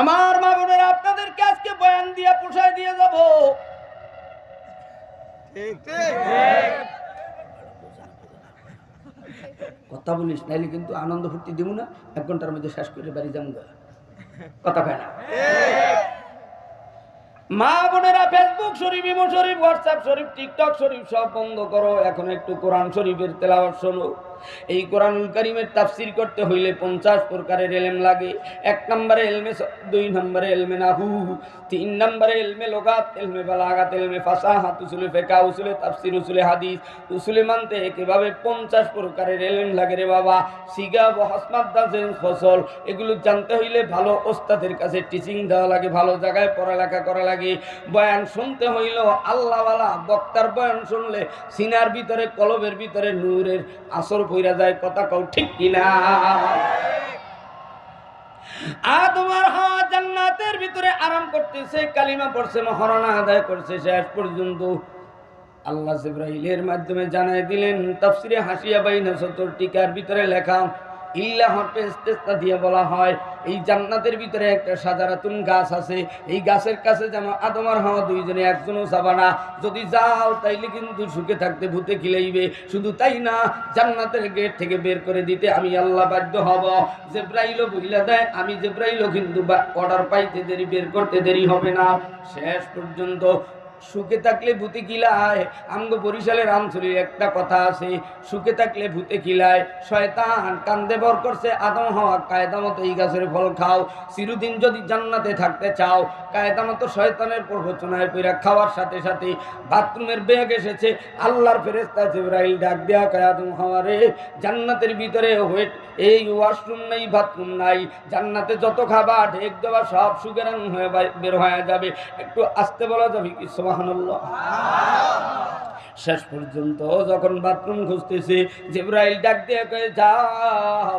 আমার মা বোনেরা আপনাদেরকে আজকে বয়ান দিয়ে পোষায় দিয়ে যাব। কথা বলিস নাইলে কিন্তু আনন্দ ফুর্তি দিব না এক ঘণ্টার মধ্যে শেষ করে বাড়ি যাব গা। কথা কয় না? মা বোনেরা ফেসবুক শরীফ ইমো শরীফ হোয়াটসঅ্যাপ শরীফ টিকটক শরীফ সব বন্ধ করো। এখন একটু কোরআন শরীফের তেলাওয়াত শোনো। এই কোরআনুল কারিমের তাফসির করতে হইলে পঞ্চাশ প্রকারের এলেম লাগে। এক নম্বরে এলমে দুই নম্বরে এলমে নাহু, তিন নম্বরে এলমে লোগাত, এলমে বালাগাত, এলমে ফাসাহাত, উসুলে ফেকা উসুলে তাফসির, উসুলে হাদিস। উসুলে মানতে একেভাবে পঞ্চাশ প্রকারের এলেম লাগে রে বাবা? সিগা ও হাসমাত দাসেন ফসল, এগুলো জানতে হইলে ভালো ওস্তাদের কাছে টিচিং দেওয়া লাগে, ভালো জায়গায় পড়ালেখা করা লাগে। বয়ান শুনতে হইল আল্লাহওয়ালা বক্তার বয়ান শুনলে সিনার ভিতরে, কলবের ভিতরে নূরের আসর পইরা যায়, কথা কও ঠিক কিনা? হাওয়া জান্নাতের ভিতরে আরাম করতেছে, কালিমা পড়ছে, মহারণা আদায় করছে, শেষ পর্যন্ত আল্লাহ মাধ্যমে জানাই দিলেন, তাফসিরে হাসিয়া বাইনা সতর টিকার ভিতরে লেখা ইল্লাহ পেস্তেস্তা দিয়ে বলা হয় এই জান্নাতের ভিতরে একটা সাজারাতুন গাছ আছে। এই গাছের কাছে যেন আদমার হাওয়া দুইজনে একজনও যাবা না। যদি যাও, তাইলে কিন্তু সুখে থাকতে ভূতে খিলাইবে। শুধু তাই না, জান্নাতের গেট থেকে বের করে দিতে আমি আল্লাহ বাধ্য হব। জেব্রাইলও বইলা দেয়, আমি জেব্রাইলও কিন্তু অর্ডার পাইতে দেরি, বের করতে দেরি হবে না। শেষ পর্যন্ত সুখে থাকলে ভূতে কিলায় আমগো বরিশালের আমচুরির একটা কথা আছে, সুখে থাকলে ভূতে কিলায় শয়তান কান্দে বর করছে আদম হওয়া, কায়দা মতো এই গাছের ফল খাও, চিরদিন যদি জান্নাতে থাকতে চাও, কায়দা মতো শয়তানের প্রবচনায় পেরা খাওয়ার সাথে সাথে বাথরুমের বেগ এসেছে, আল্লাহর ফেরেস্তা জিব্রাইল ডাক দেয়া কয়, আদম হওয়া রে, জান্নাতের ভিতরে ওয়েট এই ওয়াশরুম নেই বাথরুম নাই, জান্নাতে যত খাবার, ঢেক দেওয়া সব সুগেরান হয়ে বের হয়ে যাবে, একটু আসতে বলা যাবে কি শেষ পর্যন্ত যখন বাথরুম খুঁজতেছে, জিব্রাইল ডাক দিয়ে যাও,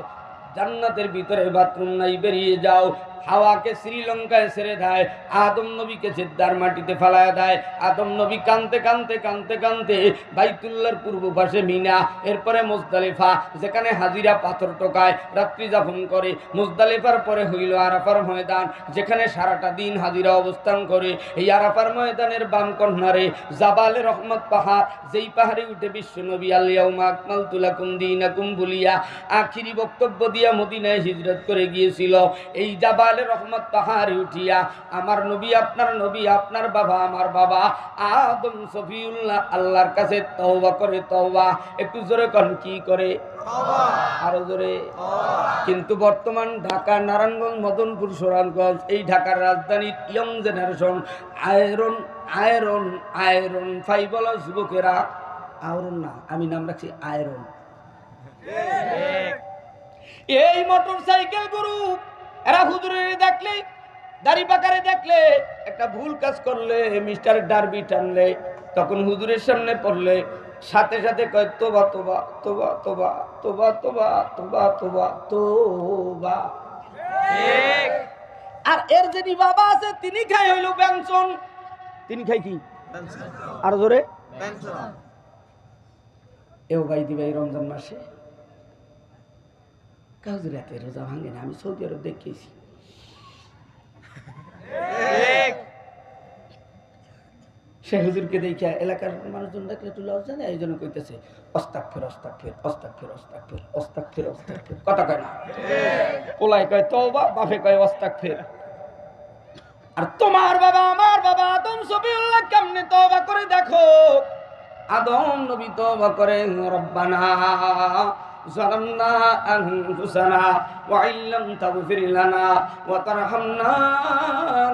জান্নাতের ভিতরে বাথরুম নাই, বেরিয়ে যাও। হাওয়াকে শ্রীলঙ্কায় ছেড়ে দেয়, আদম নবীকে জেদ্দার মাটিতে ফেলায় দেয়। আদম নবী কানতে কানতে কানতে কানতে বাইতুল্লার পূর্ব পাশে মিনা, এরপরে মুজদালিফা, যেখানে হাজিরা পাথর টোকায় রাত্রি যাপন করে। মুজদালিফার পরে হইল আরাফার ময়দান, যেখানে সারাটা দিন হাজিরা অবস্থান করে। এই আরাফার ময়দানের বাম কর্নারে জাবালে রহমত পাহাড়, যেই পাহাড়ে উঠে বিশ্ব নবী আলিয়াউমা আকমাল তুলাকুম দিনাকুম বলিয়া। আখিরি বক্তব্য দিয়া মদিনায় হিজরত করে গিয়েছিল। এই জাবালে রহমত পাহাড়ে উঠিয়া আমার নবী আপনার নবী আপনার বাবা আমার বাবা আদম সফিউল্লাহ আল্লাহর কাছে তওবা করে তওবা। একটু জোরে কন কি করে? আরও জোরে। কিন্তু বর্তমান ঢাকা নারায়ণগঞ্জ মদনপুর সোরানগঞ্জ এই ঢাকার রাজধানী young generation iron iron iron ফাইবল যুবকেরা আয়রন না আমি নাম রাখছি আয়রন। এই মোটর সাইকেল গ্রুপ এরা হুজুরের দেখলে দাড়ি পাকারে দেখলে একটা ভুল কাজ করলে মিস্টার ডারবি টানলে তখন হুজুরের সামনে পড়লে সাথে সাথে কয় তোবা তোবা তোবা তোবা তোবা তোবা তোবা তোবা তোবা। আর এর যিনি বাবা আছে তিনি খাই হইল পেনশন তিনি খাই কি? আর ধরে এও ভাই দিবে এই রমজান মাসে। কাজ রাতে রোজা ভাঙে না আমি সৌদি আরব দেখেছি সে হুজুরকে দেখিয়া এলাকার মানুষজন দেখলে একটু লজ্জা নেই এই জন্য কইতেছে অস্তাক ফের অস্তাক ফের অস্তাক ফের অস্তাক ফের অস্তাক ফের অস্তাক ফের কথা কয় না। পোলাই কয় তওবা বাপে কয় অস্তাক ফের আর তোমার বাবা আমার বাবা আদম সবিউল্লাহ কেমনে তওবা করে দেখো? আদম নবী তওবা করে রব্বানা ظلمنا أنفسنا وإن لم تغفر لنا وترحمنا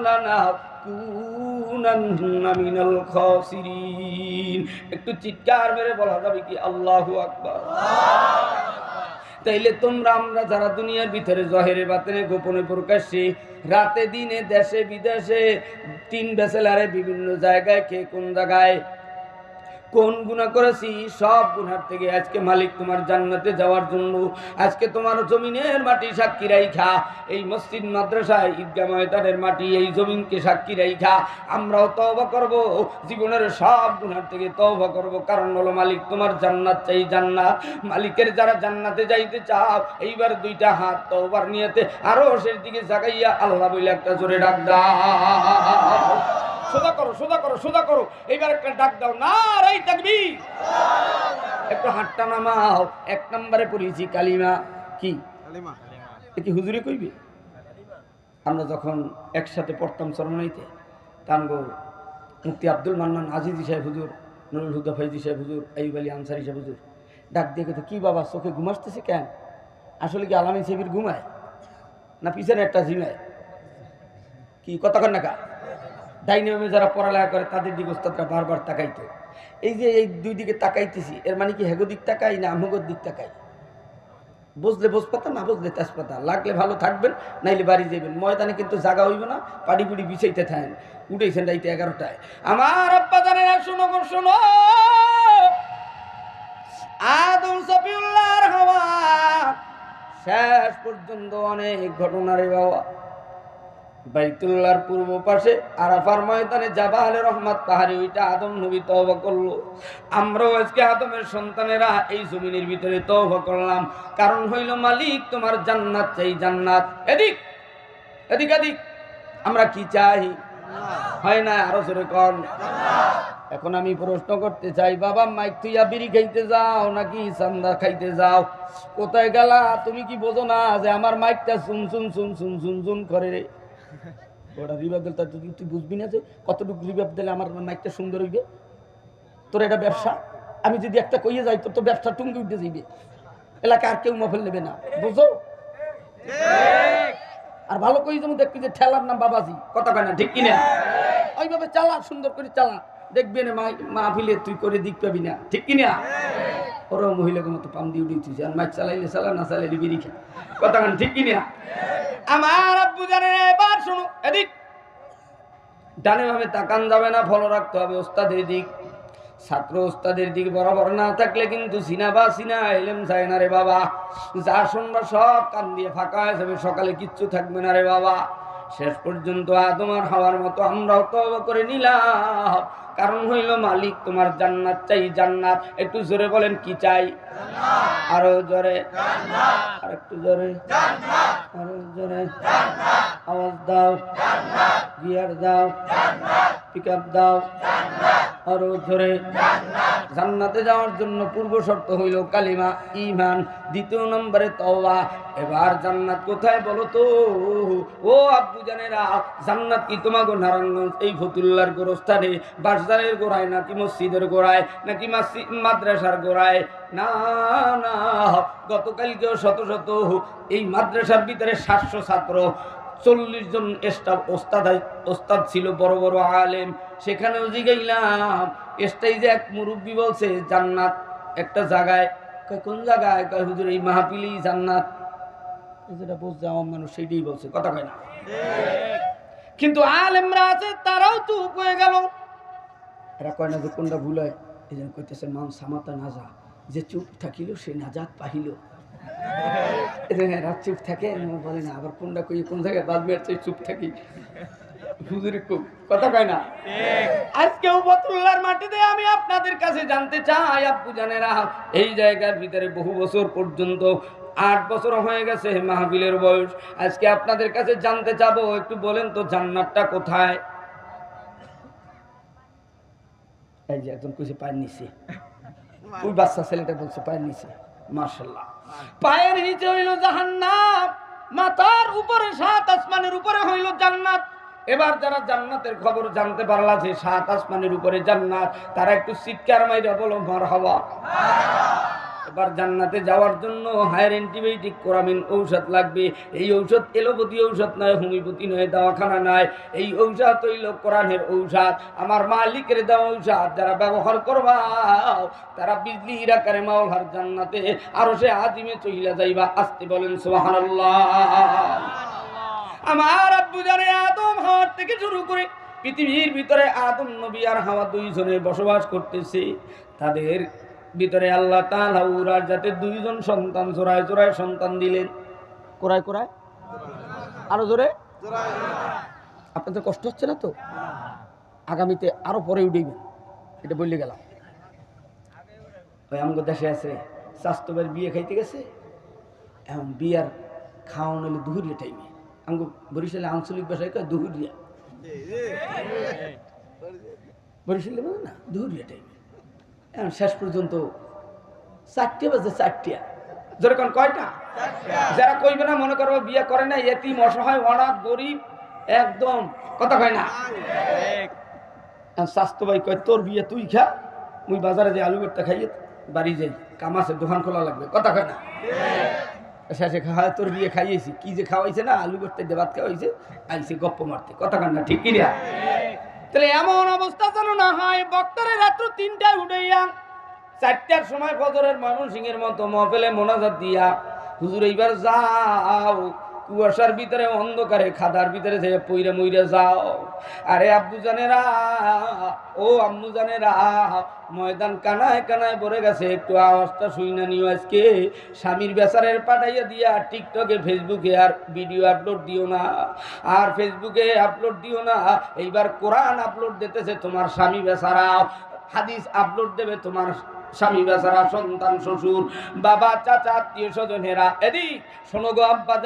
لنكونن من الخاسرين একটু চিৎকার মেরে বলা যাবে কি আল্লাহু আকবার তাইলে তোমরা আমরা যারা দুনিয়ার ভিতরে জহেরে বাতেনে গোপনে প্রকাশ্যে রাতে দিনে দেশে বিদেশে তিন বেসেলারে বিভিন্ন জায়গায় কে কোন জায়গায় কোন গুনাহ করেছি? সব গুনার থেকে আজকে মালিক তোমার জান্নাতে যাওয়ার জন্য আজকে তোমার জমিনের মাটি সাক্ষী রাইখা। এই মসজিদ মাদ্রাসায় ঈদগাহ ময়দানের মাটি, এই জমিনকে সাক্ষী রাইখা। আমরাও তওবা করব, জীবনের সব গুনার থেকে তওবা করব। কারণ হলো মালিক তোমার জান্নাত চাই জান্নাত। মালিকের যারা জান্নাতে যাইতে চাও, এইবার দুইটা হাত তওবার নিয়েতে আরও শেষ দিকে জাগাইয়া আল্লাহ বলে একটা জোরে ডাক দাও। সোজা করো সোজা করো সোজা করো। এইবার একটা ডাক দাও না রাই থাকবি একটু হাতটা নামাও এক নম্বরে পড়েছি কালিমা। কি? কি হুজুরে কইবি? আমরা যখন একসাথে পড়তাম চরমনাইতে তানগো মুফতি আব্দুল মান্নান আজিজি সাহেব হুজুর নুরুল হুদা ফাইজি সাহেব হুজুর আইব আলী আনসারি সাহেব হুজুর ডাক দিয়ে তো কি বাবা চোখে ঘুমাসতেছে কেন? আসলে কি আলামী সাহেবের ঘুমায়? না পিছনে একটা ঝিমায়? কি কতক্ষণ নাকা ডাইনামে যারা পড়ালেখা করে, তাদের দিকে ওস্তাদরা বারবার তাকাইতো। এই যে এই দুই দিকে তাকাইতেছি, এর মানে কি হেগো দিক তাকাই না আমগোর দিক তাকাই? বুঝলে বোঝপাতা না বুঝলে তেজপাতা? লাগলে ভালো থাকবেন, নাইলে বাড়ি যাবেন ময়দানে কিন্তু জাগা হইব না, পাড়ি পুড়ি বিছাইতে থাকেন। উঠেছেন রাইতে এগারোটায়। আমার আব্বা জানেন, আর শোনো শোনো। আদম সফিউল্লাহর হাওয়া। শেষ পর্যন্ত অনেক ঘটনা রে বাবা। বাইতুল্লাহর পূর্ব পাশে আরাফার ময়দানে জাবালে রহমত পাহাড়ি ওইটা আদম নবী তওবা করল। আমরাও আজকে আদমের সন্তানেরা এই জমিনের ভিতরে তওবা করলাম। কারণ হইল মালিক, তোমার জান্নাত চাই জান্নাত। এদিক এদিক এদিক। আমরা কি চাই? হয় না, আরও জোরে কন। এখন আমি প্রশ্ন করতে চাই, বাবা, মাইক তুইয়া বিড়ি খাইতে যাও নাকি চান্দা খাইতে যাও? কোথায় গেলা? তুমি কি বোঝো না যে আমার মাইকটা শুন শুন শুন শুন শুন শুন করে রে। ওটা রিভাব দিলে তা তুই বুঝবি না যে কতটুকু রিভাব দিলে আমার মাইকটা সুন্দর হইবে? তোর এটা ব্যবসা? আমি যদি একটা কইয়ে যাই তোর তো ব্যবসা টুঙ্গি উঠে যাইবে। এলাকা আর কেউ মফেল নেবে না। বুঝো আর ভালো কই যেমন দেখবি যে ঠেলার নাম বাবাজি। কথা কয় না ঠিক কিনা? ওইভাবে চালা সুন্দর করে চালা। দেখবি না মাহফিলে তুই করে দিক পাবি না। ঠিক কিনা? ওরাও মহিলাকে মতো পাম দিয়ে উঠেছিস। আর মাছ চালাইলে চালা না চালাইলে বিড়ি খা। কথা ঠিক কিনা? আমার আব্বু জানে এবার শুনো, এদিক। ডানে ভাবে তাকান যাবে না, ফলো রাখতে হবে ওস্তাদের দিক। ছাত্র ওস্তাদের দিক বরাবর না থাকলে কিন্তু সিনা বা সিনা, এলেম যায় না রে বাবা। যা শুনবা সব কান দিয়ে ফাঁকা হয়ে যাবে, সকালে কিচ্ছু থাকবে না রে বাবা। শেষ পর্যন্ত তোমার হওয়ার মতো আমরাও তবা করে নিলাম। কারণ হইল মালিক তোমার জান্নাত চাই জান্নাত। একটু জোরে বলেন কি চাই? আরও জোরে। আর একটু জোরে। আরও জোরে। আওয়াজ দাও। গিয়ার দাও। পিক আপ দাও। আরও জোরে। জান্নাতে যাওয়ার জন্য পূর্ব শর্ত হইল কালিমা ইমান দ্বিতীয় নম্বরে তওবা। এবার জান্নাত কোথায় বলো তো? ও আব্বু জানেরা, জান্নাত কি তোমাগো নারায়ণগঞ্জ? এই ফতুল্লার গোরস্থানে, বাসদারের গোড়ায় নাকি মসজিদের গোড়ায়, নাকি মাদ্রাসার গোড়ায়? না না। গতকালকেও শত শত, এই মাদ্রাসার ভিতরে সাতশো ছাত্র। চল্লিশ জন স্টাফ ওস্তাদ ওস্তাদ ছিল, বড় বড় আলেম। সেখানেও জিগাইলাম যে এক মুরব্বী বলছে, জান্নাত একটা জায়গায়। কোন জায়গায়? কয়, হুজুর, এই মাহফিলি জান্নাত। যেটা বুঝছে আমার মানুষ সেইটাই বলছে, কথা কয় না। কিন্তু আলেমরা আছে, তারাও তো হয়ে গেল। এরা কয় না যে কোনটা ভুল হয়? এই জন্য কইতেছে মান সামাতা নাজা, যে চুপ থাকিল, সে নাজাত পাহিল। রাত চুপ থাকে বলে না, আবার কোনটা কই, কোন জায়গায় বাদ চুপ থাকি। খুব কথা কয় না? বতুল্লার মাটিতে আমি আপনাদের কাছে জানতে চাই, আব্বু এই জায়গার ভিতরে বহু বছর পর্যন্ত আট বছর হয়ে গেছে মাহফিলের বয়স। আজকে আপনাদের কাছে জানতে চাবো, একটু বলেন তো জান্নাতটা কোথায়? এই যে একজন কইছে, পায়ের নিচে। ওই বাচ্চা ছেলেটা বলছে, পায়ের নিচে। মার্শাল্লাহ পায়ের নিচে হইল জাহান্নাম মাথার উপরে সাত আসমানের উপরে হইল জান্নাত। এবার যারা জান্নাতের খবর জানতে পারলা যে সাত আসমানের উপরে জান্নাত, তারা একটু চিৎকার মাইরা বলো মার হওয়া এবার জান্নাতে যাওয়ার জন্য হায়ার অ্যান্টিবায়োটিক কোরামিন ঔষধ লাগবে। এই ঔষধ এলোপতি ঔষধ নয়, হোমিওপ্যাথি নয়, দাওয়াখানা নয়। এই ঔষধ হইল কোরআনের ঔষধ। আমার মালিকের দেওয়া ঔষধ যারা ব্যবহার করবা, তারা বিজলি ইরাকারে মাওলার জান্নাতে আরও সে আজিমে চইলা যাইবা। আসতে বলেন, সুবহানাল্লাহ। আমার আব্বু জানে আদম হাওয়ার থেকে শুরু করে পৃথিবীর ভিতরে আদম, নবী আর হাওয়া দুইজনে বসবাস করতেছে। তাদের ভিতরে আল্লাহ উরার যাতে দুইজন সন্তান, জোড়ায় জোড়ায় সন্তান দিলেন। কোরায় কোরায় আরও জোরে? আপনাদের কষ্ট হচ্ছে না তো? আগামীতে আরও পরে উঠেইবেন। এটা বললে গেলাম। আমগো দেশে আছে স্বাস্থ্যবের বিয়ে খাইতে গেছে। এখন বিয়ার খাওয়ানো হলো দুহুরিয়া টাইমে আমগো বরিশালে আঞ্চলিক ভাষায় কয় দুহুরিয়া? বরিশালে বলে না, দুহুরিয়া টাইমে শেষ পর্যন্ত চারটে বাজে চারটিয়া যেরকম কয়টা? যারা কইবে না, মনে করব বিয়ে করে না এতিম, অসহায়, অনাথ, গরিব, একদম কথা কয় না। স্বাস্থ্য ভাই কয়, তোর বিয়ে তুই খা, মুই বাজারে যে আলু ভর্তা খাইয়ে বাড়ি যাই কামাসে দোকান খোলা লাগবে। কথা কয় না। শেষে খাওয়া তোর বিয়ে খাইয়েছি, কি যে খাওয়াইছে না, আলু ভর্তা দিয়ে খাওয়াইছে আইসে গপ্প মারতে। কথা কয় না, ঠিক কিনা তাহলে এমন অবস্থা যেন না হয় বক্তারে রাত্র তিনটায় উঠাইয়া চারটার সময় ফজরের মানুষ সিংহের মতো মহফেলে মোনাজাত দিয়া, হুজুর, এইবার যাও। কুয়াশার ভিতরে, অন্ধকারে, খাদার ভিতরে যে পইরে মইরে যাও। আরে আব্বু জানেরা, ও আম্মু জানেরা, ময়দান কানায় কানায় ভরে গেছে। একটু আওয়াজটা শুই না নিও আজকে। স্বামীর বেচারের পাঠাইয়া দিয়া টিকটকে, ফেসবুকে আর ভিডিও আপলোড দিও না। আর ফেসবুকে আপলোড দিও না। এইবার কোরআন আপলোড দিতেছে তোমার স্বামী বেচারা। হাদিস আপলোড দেবে তোমার স্বামী বেচারা, সন্তান, শ্বশুর, বাবা, চাচা আত্মীয় স্বজনেরা এদিক, শোনো গো আব্বা